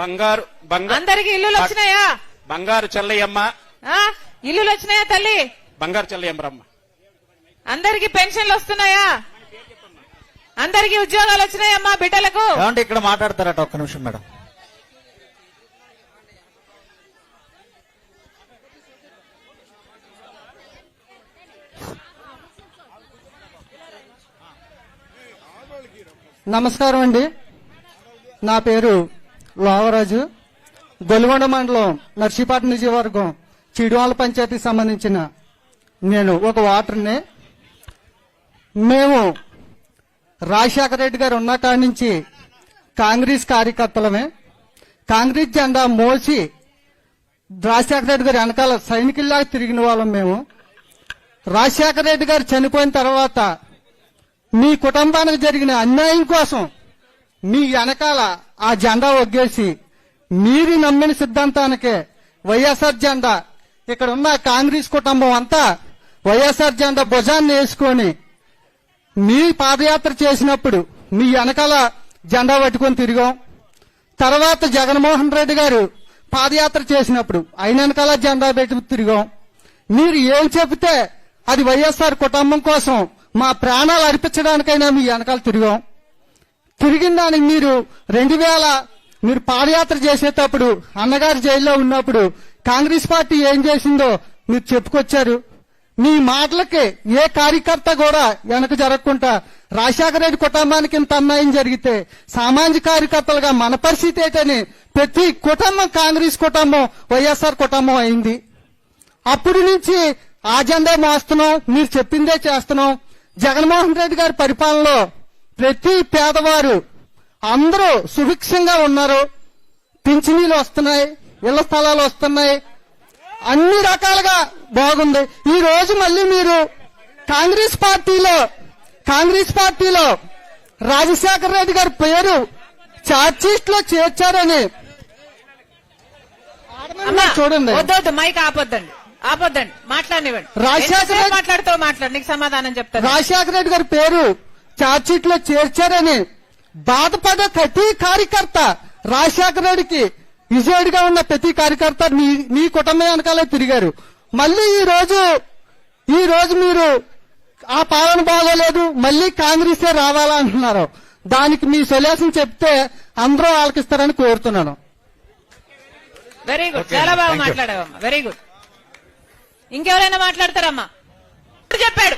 బంగారు బంగారు. అందరికి ఇల్లులు వచ్చినాయా? బంగారు చెల్లయ్యమ్మ. ఆ? ఇల్లులు వచ్చినాయా తల్లి? బంగారు చెల్లయ్యమ్మ అందరికి పెన్షన్లు వస్తున్నాయా? అందరికి ఉద్యోగాలు వచ్చినాయమ్మా బిడ్డలకు? ఏమంటే ఇక్కడ మాట్లాడతారట ఒక్క నిమిషం మేడం. నమస్కారం అండి. నా పేరు లోవరాజు గొల్గొండ మండలం నర్సీపాట నియోజకవర్గం చిడివాళ్ళ పంచాయతీకి సంబంధించిన నేను ఒక వాటర్ని మేము రాజశేఖర రెడ్డి గారు ఉన్న కాడి నుంచి కాంగ్రెస్ కార్యకర్తలమే. కాంగ్రెస్ జెండా మోసి రాజశేఖర రెడ్డి గారి వెనకాల సైనికుల్లాగా తిరిగిన వాళ్ళం మేము. రాజశేఖర రెడ్డి గారు చనిపోయిన తర్వాత మీ కుటుంబానికి జరిగిన అన్యాయం కోసం మీ వెనకాల ఆ జెండా ఒగ్గేసి మీరు నమ్మిన సిద్ధాంతానికే వైఎస్ఆర్ జెండా ఇక్కడ ఉన్న కాంగ్రెస్ కుటుంబం అంతా వైఎస్ఆర్ జెండా భుజాన్ని వేసుకొని మీ పాదయాత్ర చేసినప్పుడు మీ వెనకాల జెండా పట్టుకొని తిరిగాం. తర్వాత జగన్మోహన్ రెడ్డి గారు పాదయాత్ర చేసినప్పుడు ఆయన వెనకాల జెండా పెట్టుకు తిరిగాం. మీరు ఏం చెబితే అది వైఎస్ఆర్ కుటుంబం కోసం మా ప్రాణాలు అర్పించడానికైనా మీ వెనకాల తిరిగాం. తిరిగిన దానికి మీరు రెండు వేల మీరు పాదయాత్ర చేసేటప్పుడు అన్నగారు జైల్లో ఉన్నప్పుడు కాంగ్రెస్ పార్టీ ఏం చేసిందో మీరు చెప్పుకొచ్చారు. మీ మాటలకి ఏ కార్యకర్త కూడా వెనక జరగకుండా రాజశేఖర రెడ్డి కుటుంబానికి ఇంత అన్యాయం జరిగితే సామాజిక కార్యకర్తలుగా మన పరిస్థితి ఏంటని ప్రతి కుటుంబం కాంగ్రెస్ కుటుంబం వైఎస్ఆర్ కుటుంబం అయింది. అప్పటి నుంచి ఆ జెండా మోస్తున్నాం మీరు చెప్పిందే చేస్తున్నాం. జగన్మోహన్ రెడ్డి గారి పరిపాలనలో ప్రతి పేదవారు అందరూ సుభిక్షంగా ఉన్నారు. పింఛనీలు వస్తున్నాయి ఇళ్ళ స్థలాలు వస్తున్నాయి. అన్ని రకాలుగా బాగుంది. ఈ రోజు మళ్ళీ మీరు కాంగ్రెస్ పార్టీలో కాంగ్రెస్ పార్టీలో రాజశేఖర రెడ్డి గారి పేరు చార్జ్షీట్లో చేర్చారని చూడండి. వద్దొద్దు మైక్ ఆపొద్దండి ఆపొద్దండి మాట్లాడినివ్వండి. రాజశేఖర మాట్లాడుతూ మాట్లాడు నీకు సమాధానం చెప్తాను. రాజశేఖర రెడ్డి గారి పేరు చార్జ్షీట్లో చేర్చారని బాధపడే ప్రతి కార్యకర్త రాజశేఖర రెడ్డికి విజయుడిగా ఉన్న ప్రతి కార్యకర్త మీ మీ కుటుంబం వెనకాలే తిరిగారు. మళ్ళీ ఈ రోజు ఈ రోజు మీరు ఆ పాలన బాగోలేదు మళ్ళీ కాంగ్రెసే రావాలా అంటున్నారు. దానికి మీ సొల్యూషన్ చెప్తే అందరూ ఆలకిస్తారని కోరుతున్నాను. వెరీ గుడ్ చాలా బాగా మాట్లాడావమ్మా. వెరీ గుడ్ ఇంకెవరైనా మాట్లాడతారమ్మా? చెప్పాడు.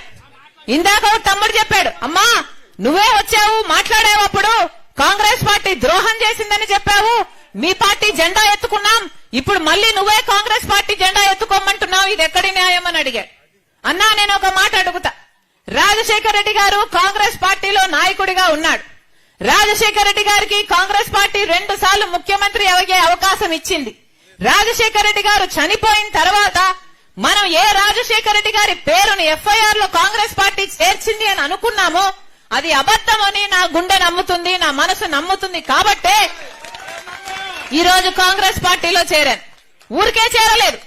ఇందాక తమ్ముడు చెప్పాడు అమ్మా నువ్వే వచ్చావు మాట్లాడావు అప్పుడు. కాంగ్రెస్ పార్టీ ద్రోహం చేసిందని చెప్పావు. మీ పార్టీ జెండా ఎత్తుకున్నాం. ఇప్పుడు మళ్ళీ నువ్వే కాంగ్రెస్ పార్టీ జెండా ఎత్తుకోమంటున్నావు. ఇది ఎక్కడి న్యాయం? అని అడిగాడు. అన్నా నేను ఒక మాట అడుగుతా. రాజశేఖర రెడ్డి గారు కాంగ్రెస్ పార్టీలో నాయకుడిగా ఉన్నాడు. రాజశేఖర రెడ్డి గారికి కాంగ్రెస్ పార్టీ రెండు సార్లు ముఖ్యమంత్రి అయ్యే అవకాశం ఇచ్చింది. రాజశేఖర రెడ్డి గారు చనిపోయిన తర్వాత ఏ రెడ్డి గారి పేరును ఎఫ్ఐఆర్లో కాంగ్రెస్ పార్టీ చేర్చింది అని అనుకున్నాము అది అబద్ధమని నా గుండె నమ్ముతుంది నా మనసు నమ్ముతుంది కాబట్టే ఈ రోజు కాంగ్రెస్ పార్టీలో చేరాను. ఊరికే చేరలేదు.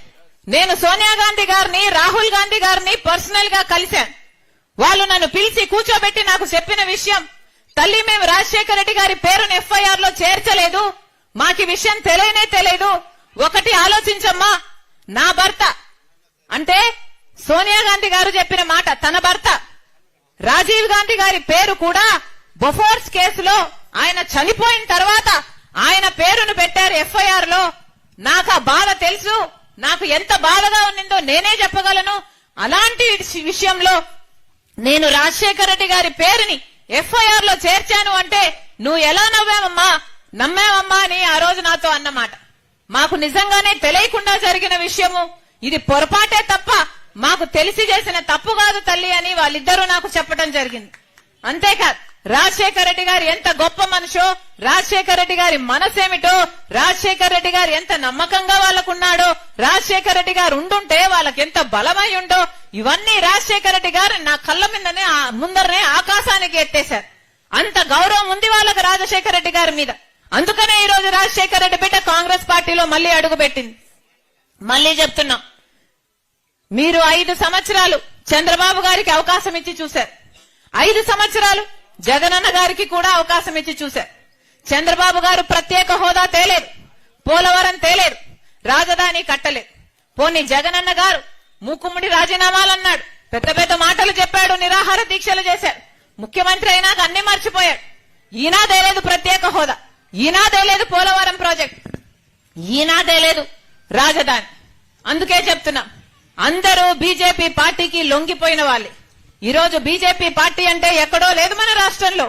నేను సోనియా గాంధీ గారిని రాహుల్ గాంధీ గారిని పర్సనల్గా కలిశాను. వాళ్ళు నన్ను పిలిచి కూర్చోబెట్టి నాకు చెప్పిన విషయం తల్లి మేము రాజశేఖర రెడ్డి గారి పేరును ఎఫ్ఐఆర్లో చేర్చలేదు. మాకు విషయం తెలియనే తెలియదు. ఒకటి ఆలోచించమ్మా నా భర్త. అంటే సోనియా గాంధీ గారు చెప్పిన మాట తన భర్త. రాజీవ్ గాంధీ గారి పేరు కూడా బొఫోర్స్ కేసులో ఆయన చనిపోయిన తర్వాత ఆయన పేరును పెట్టారు ఎఫ్ఐఆర్లో నాకు ఆ బాధ తెలుసు నాకు ఎంత బాధగా ఉన్నిందో నేనే చెప్పగలను. అలాంటి విషయంలో నేను రాజశేఖర రెడ్డి గారి పేరుని ఎఫ్ఐఆర్లో చేర్చాను అంటే నువ్వు ఎలా నవ్వావమ్మా? నమ్మావమ్మా అని ఆ రోజు నాతో అన్నమాట. మాకు నిజంగానే తెలియకుండా జరిగిన విషయము. ఇది పొరపాటే తప్ప మాకు తెలిసి చేసిన తప్పు కాదు తల్లి అని వాళ్ళిద్దరూ నాకు చెప్పడం జరిగింది. అంతేకాదు రాజశేఖర రెడ్డి గారు ఎంత గొప్ప మనుషో రాజశేఖర రెడ్డి గారి మనసేమిటో రాజశేఖర రెడ్డి గారు ఎంత నమ్మకంగా వాళ్ళకున్నాడో రాజశేఖర రెడ్డి గారు ఉండుంటే వాళ్ళకి ఎంత బలమై ఉండో ఇవన్నీ రాజశేఖర రెడ్డి గారు నా కళ్ళ మీదనే ముందరనే ఆకాశానికి ఎత్తేశారు. అంత గౌరవం ఉంది వాళ్ళకి రాజశేఖర రెడ్డి గారి మీద. అందుకనే ఈ రోజు రాజశేఖర రెడ్డి బిడ్డ కాంగ్రెస్ పార్టీలో మళ్ళీ అడుగుపెట్టింది. మళ్ళీ చెప్తున్నాం మీరు ఐదు సంవత్సరాలు చంద్రబాబు గారికి అవకాశం ఇచ్చి చూశారు. ఐదు సంవత్సరాలు జగనన్న గారికి కూడా అవకాశం ఇచ్చి చూశారు. చంద్రబాబు గారు ప్రత్యేక హోదా తేలేదు పోలవరం తేలేదు రాజధాని కట్టలేదు పోని జగనన్న గారు మూకుమ్మడి రాజీనామాలు అన్నాడు పెద్ద పెద్ద మాటలు చెప్పాడు నిరాహార దీక్షలు చేశాడు ముఖ్యమంత్రి అయినాక అన్ని మర్చిపోయాడు. ఈనా తేలేదు ప్రత్యేక హోదా. ఈనా తేలేదు పోలవరం ప్రాజెక్ట్. ఈనా తేలేదు రాజధాని. అందుకే చెప్తున్నా. అందరూ బీజేపీ పార్టీకి లొంగిపోయిన వాళ్ళే. ఈరోజు బీజేపీ పార్టీ అంటే ఎక్కడో లేదు మన రాష్ట్రంలో.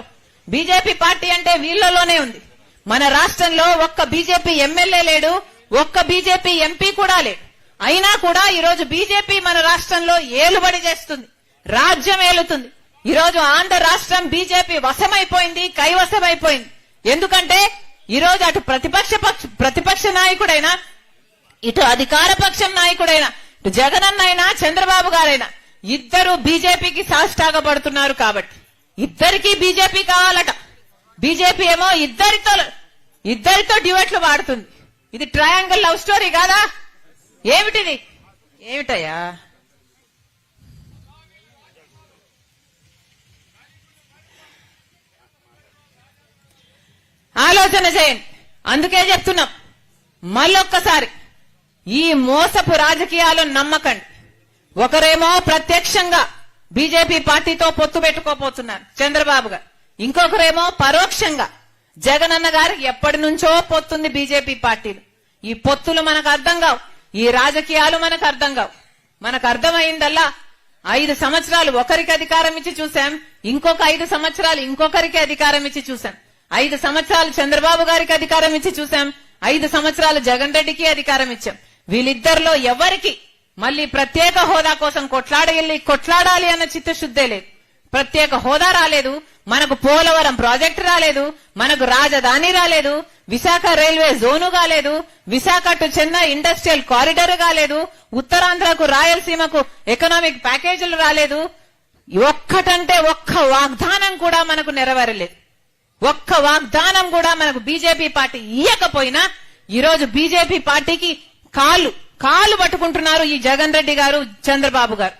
బీజేపీ పార్టీ అంటే వీళ్ళలోనే ఉంది. మన రాష్ట్రంలో ఒక్క బీజేపీ ఎమ్మెల్యే లేడు ఒక్క బీజేపీ ఎంపీ కూడా లేడు. అయినా కూడా ఈరోజు బీజేపీ మన రాష్ట్రంలో ఏలుబడి చేస్తుంది. రాజ్యం ఏలుతుంది. ఈరోజు ఆంధ్ర రాష్ట్రం బీజేపీ వశమైపోయింది కైవశమైపోయింది. ఎందుకంటే ఈరోజు అటు ప్రతిపక్ష పక్ష ప్రతిపక్ష నాయకుడైనా ఇటు అధికార పక్షం నాయకుడైనా జగనన్న అయినా చంద్రబాబు గారైనా ఇద్దరు బీజేపీకి సాష్టాగపడుతున్నారు కాబట్టి. ఇద్దరికి బీజేపీ కావాలట. బీజేపీ ఏమో ఇద్దరితో ఇద్దరితో డ్యూయట్లు వాడుతుంది. ఇది ట్రయాంగిల్ లవ్ స్టోరీ కాదా? ఏమిటిది? ఏమిటయ్యా? ఆలోచన చేయండి. అందుకే చెప్తున్నాం. మళ్ళొక్కసారి. ఈ మోసపు రాజకీయాలు నమ్మకండి. ఒకరేమో ప్రత్యక్షంగా బీజేపీ పార్టీతో పొత్తు పెట్టుకోపోతున్నారు చంద్రబాబు గారు. ఇంకొకరేమో పరోక్షంగా జగనన్న గారు ఎప్పటి నుంచో పొత్తుంది బీజేపీ పార్టీలు. ఈ పొత్తులు మనకు అర్థం కావు ఈ రాజకీయాలు మనకు అర్థం కావు. మనకు అర్థమైందల్లా ఐదు సంవత్సరాలు ఒకరికి అధికారం ఇచ్చి చూశాం ఇంకొక ఐదు సంవత్సరాలు ఇంకొకరికి అధికారం ఇచ్చి చూశాం. ఐదు సంవత్సరాలు చంద్రబాబు గారికి అధికారం ఇచ్చి చూశాం ఐదు సంవత్సరాలు జగన్ రెడ్డికి అధికారం ఇచ్చాం. వీళ్ళిద్దరిలో ఎవరికి మళ్ళీ ప్రత్యేక హోదా కోసం కొట్లాడగెళ్ళి కొట్లాడాలి అన్న చిత్తశుద్ధే లేదు. ప్రత్యేక హోదా రాలేదు. మనకు పోలవరం ప్రాజెక్టు రాలేదు. మనకు రాజధాని రాలేదు. విశాఖ రైల్వే జోను కాలేదు. Visakha to Chennai industrial corridor కాలేదు. ఉత్తరాంధ్రకు రాయలసీమకు ఎకనామిక్ ప్యాకేజీలు రాలేదు. ఒక్కటంటే ఒక్క వాగ్దానం కూడా మనకు నెరవేరలేదు. ఒక్క వాగ్దానం కూడా మనకు బీజేపీ పార్టీ ఇయ్యకపోయినా ఈరోజు బీజేపీ పార్టీకి కాలు కాలు పట్టుకుంటున్నారు ఈ జగన్ రెడ్డి గారు చంద్రబాబు గారు.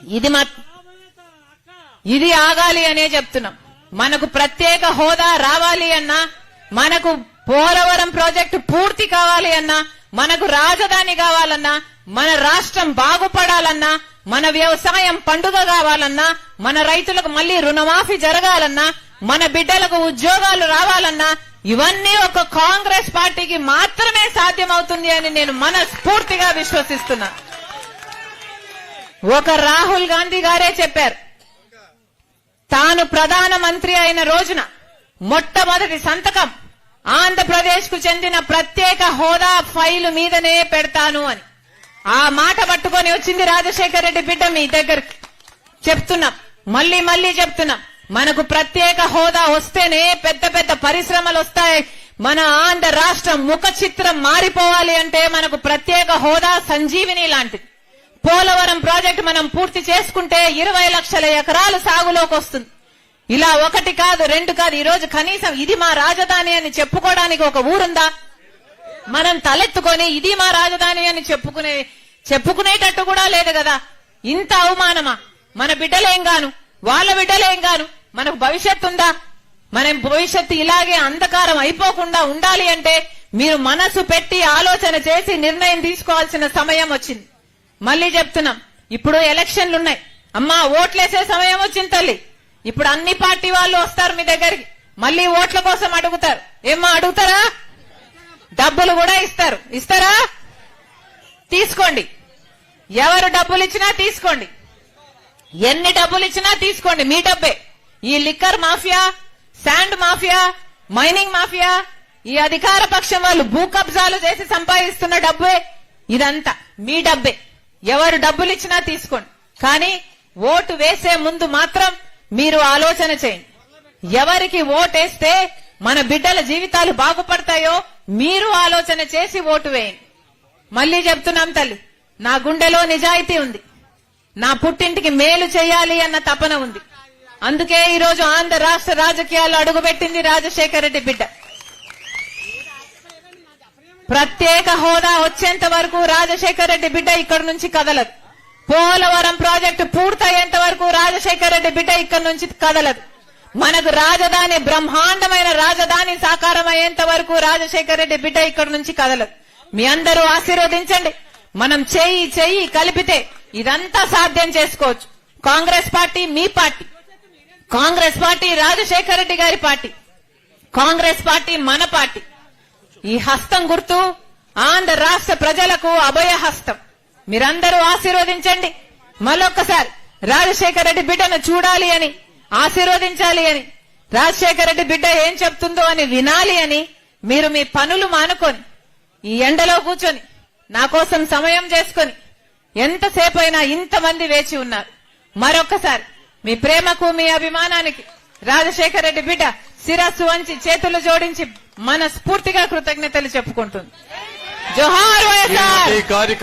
ఇది మా ఇది ఆగాలి అనే చెప్తున్నాం. మనకు ప్రత్యేక హోదా రావాలి అన్నా మనకు పోలవరం ప్రాజెక్టు పూర్తి కావాలి అన్నా మనకు రాజధాని కావాలన్నా మన రాష్ట్రం బాగుపడాలన్నా మన వ్యవసాయం పండుగ కావాలన్నా మన రైతులకు మళ్ళీ రుణమాఫీ జరగాలన్నా మన బిడ్డలకు ఉద్యోగాలు రావాలన్నా ఇవన్నీ ఒక కాంగ్రెస్ పార్టీకి మాత్రమే సాధ్యమవుతుంది అని నేను మనస్ఫూర్తిగా విశ్వసిస్తున్నా. ఒక రాహుల్ గాంధీ గారే చెప్పారు. తాను ప్రధానమంత్రి అయిన రోజున మొట్టమొదటి సంతకం ఆంధ్రప్రదేశ్కు చెందిన ప్రత్యేక హోదా ఫైలు మీదనే పెడతాను అని. ఆ మాట పట్టుకొని వచ్చింది రాజశేఖర రెడ్డి బిడ్డ మీ దగ్గరికి. చెప్తున్నాం. మళ్ళీ మళ్ళీ చెప్తున్నాం. మనకు ప్రత్యేక హోదా వస్తేనే పెద్ద పెద్ద పరిశ్రమలు వస్తాయి. మన ఆంధ్ర రాష్ట్రం ముఖ చిత్రం మారిపోవాలి అంటే మనకు ప్రత్యేక హోదా సంజీవిని లాంటిది. పోలవరం ప్రాజెక్టు మనం పూర్తి చేసుకుంటే ఇరవై లక్షల ఎకరాలు సాగులోకి వస్తుంది. ఇలా ఒకటి కాదు రెండు కాదు ఈ రోజు కనీసం ఇది మా రాజధాని అని చెప్పుకోవడానికి ఒక ఊరుందా? మనం తలెత్తుకొని ఇది మా రాజధాని అని చెప్పుకునే చెప్పుకునేటట్టు కూడా లేదు కదా. ఇంత అవమానమా? మన బిడ్డలేం గాను? వాళ్ళ బిడ్డలేం గాను? మనకు భవిష్యత్తు ఉందా? మనం భవిష్యత్తు ఇలాగే అంధకారం అయిపోకుండా ఉండాలి అంటే మీరు మనసు పెట్టి ఆలోచన చేసి నిర్ణయం తీసుకోవాల్సిన సమయం వచ్చింది. మళ్ళీ చెప్తున్నాం. ఇప్పుడు ఎలక్షన్లు ఉన్నాయి. అమ్మా ఓట్లేసే సమయం వచ్చింది తల్లి. ఇప్పుడు అన్ని పార్టీ వాళ్ళు వస్తారు మీ దగ్గరికి. మళ్ళీ ఓట్ల కోసం అడుగుతారు. ఏమ్మా అడుగుతారా? డబ్బులు కూడా ఇస్తారు. ఇస్తారా? తీసుకోండి. ఎవరు డబ్బులు ఇచ్చినా తీసుకోండి. ఎన్ని డబ్బులు ఇచ్చినా తీసుకోండి. మీ డబ్బే. ఈ liquor mafia sand mafia mining mafia ఈ అధికార పక్షం వాళ్ళు భూ కబ్జాలు చేసి సంపాదిస్తున్న డబ్బే ఇదంతా. మీ డబ్బే. ఎవరు డబ్బులు ఇచ్చినా తీసుకోండి. కానీ ఓటు వేసే ముందు మాత్రం మీరు ఆలోచన చేయండి. ఎవరికి ఓటేస్తే మన బిడ్డల జీవితాలు బాగుపడతాయో మీరు ఆలోచన చేసి ఓటు వేయండి. మళ్ళీ చెప్తున్నాం తల్లి నా గుండెలో నిజాయితీ ఉంది. నా పుట్టింటికి మేలు చేయాలి అన్న తపన ఉంది. అందుకే ఈ రోజు ఆంధ్ర రాష్ట్ర రాజకీయాల్లో అడుగుపెట్టింది రాజశేఖర రెడ్డి బిడ్డ. ప్రత్యేక హోదా వచ్చేంత వరకు రాజశేఖర రెడ్డి బిడ్డ ఇక్కడ నుంచి కదలదు. పోలవరం ప్రాజెక్టు పూర్తయ్యేంత వరకు రాజశేఖర రెడ్డి బిడ్డ ఇక్కడ నుంచి కదలదు. మనకు రాజధాని బ్రహ్మాండమైన రాజధాని సాకారం అయ్యేంత వరకు రాజశేఖర రెడ్డి బిడ్డ ఇక్కడ నుంచి కదలదు. మీ అందరూ ఆశీర్వదించండి. మనం చెయ్యి చెయ్యి కలిపితే ఇదంతా సాధ్యం చేసుకోవచ్చు. కాంగ్రెస్ పార్టీ మీ పార్టీ. కాంగ్రెస్ పార్టీ రాజశేఖర రెడ్డి గారి పార్టీ. కాంగ్రెస్ పార్టీ మన పార్టీ. ఈ హస్తం గుర్తు ఆంధ్ర రాష్ట్ర ప్రజలకు అభయ హస్తం. మీరందరూ ఆశీర్వదించండి. మరొకసారి రాజశేఖర రెడ్డి బిడ్డను చూడాలి అని ఆశీర్వదించాలి అని రాజశేఖర రెడ్డి బిడ్డ ఏం చెప్తుందో అని వినాలి అని మీరు మీ పనులు మానుకొని ఈ ఎండలో కూర్చొని నా కోసం సమయం చేసుకొని ఎంతసేపైనా ఇంతమంది వేచి ఉన్నారు. మరొకసారి మీ ప్రేమకు మీ అభిమానానికి రాజశేఖర రెడ్డి బిడ్డ శిరస్సు వంచి చేతులు జోడించి మనస్ఫూర్తిగా కృతజ్ఞతలు చెప్పుకుంటుంది. జోహార్ వైఎస్ఆర్!